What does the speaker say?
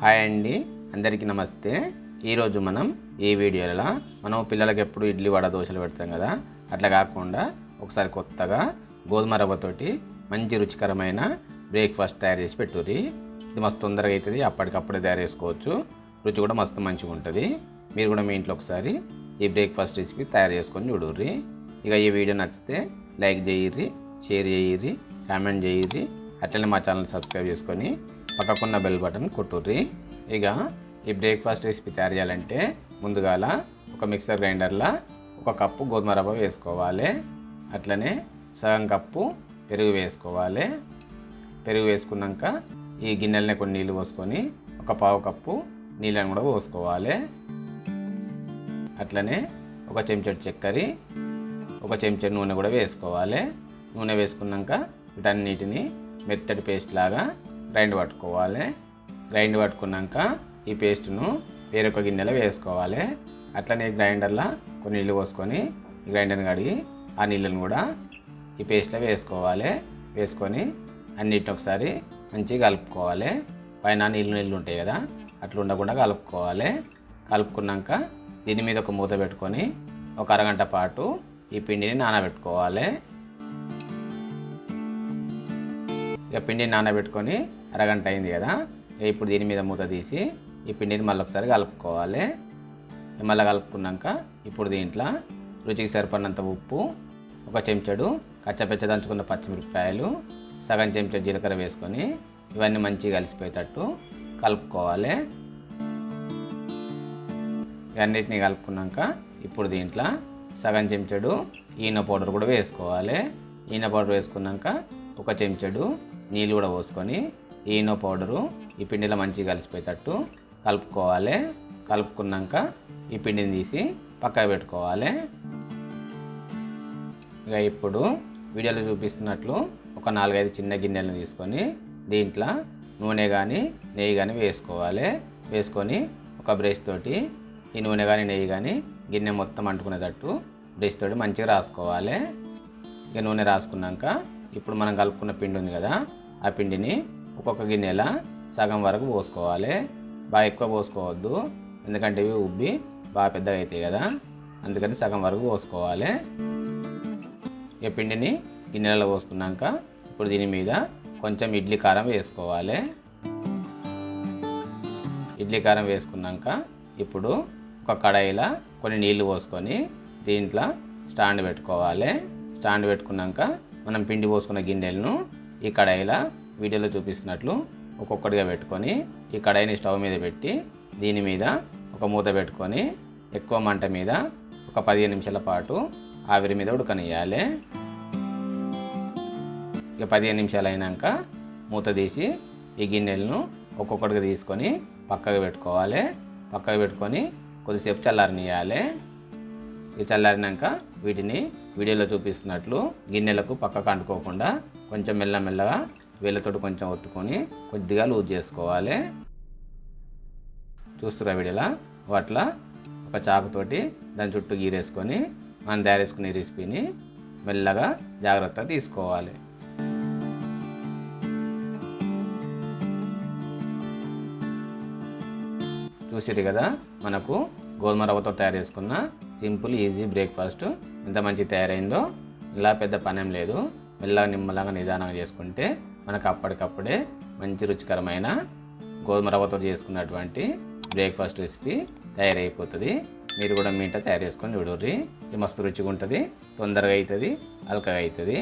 Hi అండి. అందరికీ నమస్తే. ఈరోజు మనం ఈ వీడియోలో మనం పిల్లలకి ఎప్పుడు ఇడ్లీ వడ దోశలు పెడతాం కదా అట్లా కాకుండా ఒకసారి కొత్తగా గోధుమ రవ్వతోటి మంచి రుచికరమైన బ్రేక్ఫాస్ట్ తయారు చేసి పెట్టుర్రి. ఇది మస్తు తొందరగా అవుతుంది అప్పటికప్పుడే తయారు చేసుకోవచ్చు. రుచి కూడా మస్తు మంచిగా ఉంటుంది. మీరు కూడా మీ ఇంట్లో ఒకసారి ఈ బ్రేక్ఫాస్ట్ రెసిపీ తయారు చేసుకొని చూడుర్రి. ఇక ఈ వీడియో నచ్చితే లైక్ చేయిర్రి షేర్ చేయిర్రి కామెంట్ చేయిర్రి. అట్లనే మా ఛానల్ సబ్స్క్రైబ్ చేసుకొని పక్కకున్న బెల్ బటన్ కొట్టుర్రి. ఇక ఈ బ్రేక్ఫాస్ట్ రెసిపీ తయారు చేయాలంటే ముందుగాల ఒక మిక్సర్ గ్రైండర్లో ఒక కప్పు గోధుమ రవ్వ వేసుకోవాలి. అట్లనే సగం కప్పు పెరుగు వేసుకోవాలి. పెరుగు వేసుకున్నాక ఈ గిన్నెలనే కొన్ని నీళ్ళు పోసుకొని ఒక పావు కప్పు నీళ్ళని కూడా పోసుకోవాలి. అట్లనే ఒక చెంచడు చక్కెర ఒక చెంచడు నూనె కూడా వేసుకోవాలి. నూనె వేసుకున్నాక వీటన్నిటిని మెత్తటి పేస్ట్ లాగా గ్రైండ్ పట్టుకోవాలి. గ్రైండ్ పట్టుకున్నాక ఈ పేస్ట్ను వేరొక గిన్నెలో వేసుకోవాలి. అట్లనే గ్రైండర్లో కొన్ని నీళ్ళు పోసుకొని గ్రైండర్ని కడిగి ఆ నీళ్ళని కూడా ఈ పేస్ట్లో వేసుకోవాలి. వేసుకొని అన్నిటిని ఒకసారి మంచిగా కలుపుకోవాలి. పైన నీళ్ళు నీళ్ళు ఉంటాయి కదా అట్లా ఉండకుండా కలుపుకోవాలి. కలుపుకున్నాక దీని మీద ఒక మూత పెట్టుకొని ఒక అరగంట పాటు ఈ పిండిని నానబెట్టుకోవాలి. ఇక పిండిని నానబెట్టుకొని అరగంట అయింది కదా ఇప్పుడు దీని మీద మూత తీసి ఈ పిండిని మళ్ళీ ఒకసారి కలుపుకోవాలి. మళ్ళీ కలుపుకున్నాక ఇప్పుడు దీంట్లో రుచికి సరిపడినంత ఉప్పు ఒక చెంచడు కచ్చపెచ్చ దంచుకున్న పచ్చిమిరపకాయలు సగం చెంచడు జీలకర్ర వేసుకొని ఇవన్నీ మంచిగా కలిసిపోయేటట్టు కలుపుకోవాలి. ఇవన్నిటిని కలుపుకున్నాక ఇప్పుడు దీంట్లో సగం చెంచడు ఈన పౌడర్ కూడా వేసుకోవాలి. ఈన పౌడర్ వేసుకున్నాక ఒక చెంచడు నీళ్ళు కూడా పోసుకొని ఈనో పౌడరు ఈ పిండిలో మంచిగా కలిసిపోయేటట్టు కలుపుకోవాలి. కలుపుకున్నాక ఈ పిండిని తీసి పక్కకు పెట్టుకోవాలి. ఇక ఇప్పుడు వీడియోలో చూపిస్తున్నట్లు ఒక నాలుగైదు చిన్న గిన్నెలను తీసుకొని దీంట్లో నూనె కానీ నెయ్యి కానీ వేసుకోవాలి. వేసుకొని ఒక బ్రష్ తోటి ఈ నూనె కానీ నెయ్యి కానీ గిన్నె మొత్తం అంటుకునేటట్టు బ్రష్ తోటి మంచిగా రాసుకోవాలి. ఇక నూనె రాసుకున్నాక ఇప్పుడు మనం కలుపుకున్న పిండి ఉంది కదా ఆ పిండిని ఒక్కొక్క గిన్నెలా సగం వరకు పోసుకోవాలి. బాగా ఎక్కువ పోసుకోవద్దు. ఎందుకంటే ఇవి ఉబ్బి బాగా పెద్దగా అవుతాయి కదా. అందుకని సగం వరకు పోసుకోవాలి. ఈ పిండిని గిన్నెలలో పోసుకున్నాక ఇప్పుడు దీని మీద కొంచెం ఇడ్లీ కారం వేసుకోవాలి. ఇడ్లీ కారం వేసుకున్నాక ఇప్పుడు ఒక కడాయిలో కొన్ని నీళ్ళు పోసుకొని దీంట్లో స్టాండ్ పెట్టుకోవాలి. స్టాండ్ పెట్టుకున్నాక మనం పిండి పోసుకున్న గిన్నెలను ఈ కడాయిలో వీడియోలో చూపిస్తున్నట్లు ఒక్కొక్కటిగా పెట్టుకొని ఈ కడాయిని స్టవ్ మీద పెట్టి దీని మీద ఒక మూత పెట్టుకొని ఎక్కువ మంట మీద ఒక పదిహేను నిమిషాల పాటు ఆవిరి మీద ఉడకనియాలి ఇక పదిహేను నిమిషాలు అయినాక మూత తీసి ఈ గిన్నెలను ఒక్కొక్కటిగా తీసుకొని పక్కకు పెట్టుకోవాలి. పక్కకు పెట్టుకొని కొద్దిసేపు చల్లారనియాలి ఇక చల్లారినాక వీటిని వీడియోలో చూపిస్తున్నట్లు గిన్నెలకు పక్కకు అంటుకోకుండా కొంచెం మెల్లమెల్లగా వేళ్ళతోటి కొంచెం ఒత్తుకొని కొద్దిగా లూజ్ చేసుకోవాలి. చూస్తురా వీడియోలా? అట్లా ఒక చాకుతోటి దాని చుట్టూ గీరేసుకొని మనం తయారేసుకునే రెసిపీని మెల్లగా జాగ్రత్తగా తీసుకోవాలి. చూసిరు కదా? మనకు గోధుమ రవ్వతో తయారు చేసుకున్న సింపుల్ ఈజీ బ్రేక్ఫాస్ట్. ఎంత మంచి తయారైందో ఇలా పెద్ద పనేం లేదు. మెల్లగా నిమ్మలంగా నిదానంగా చేసుకుంటే మనకు అప్పటికప్పుడే మంచి రుచికరమైన గోధుమ రవ్వతో చేసుకున్నటువంటి బ్రేక్ఫాస్ట్ రెసిపీ తయారైపోతుంది. మీరు కూడా మీ ఇంట తయారు చేసుకొని చూడుర్రి. మస్తు రుచిగా ఉంటుంది తొందరగా అవుతుంది అలకగా అవుతుంది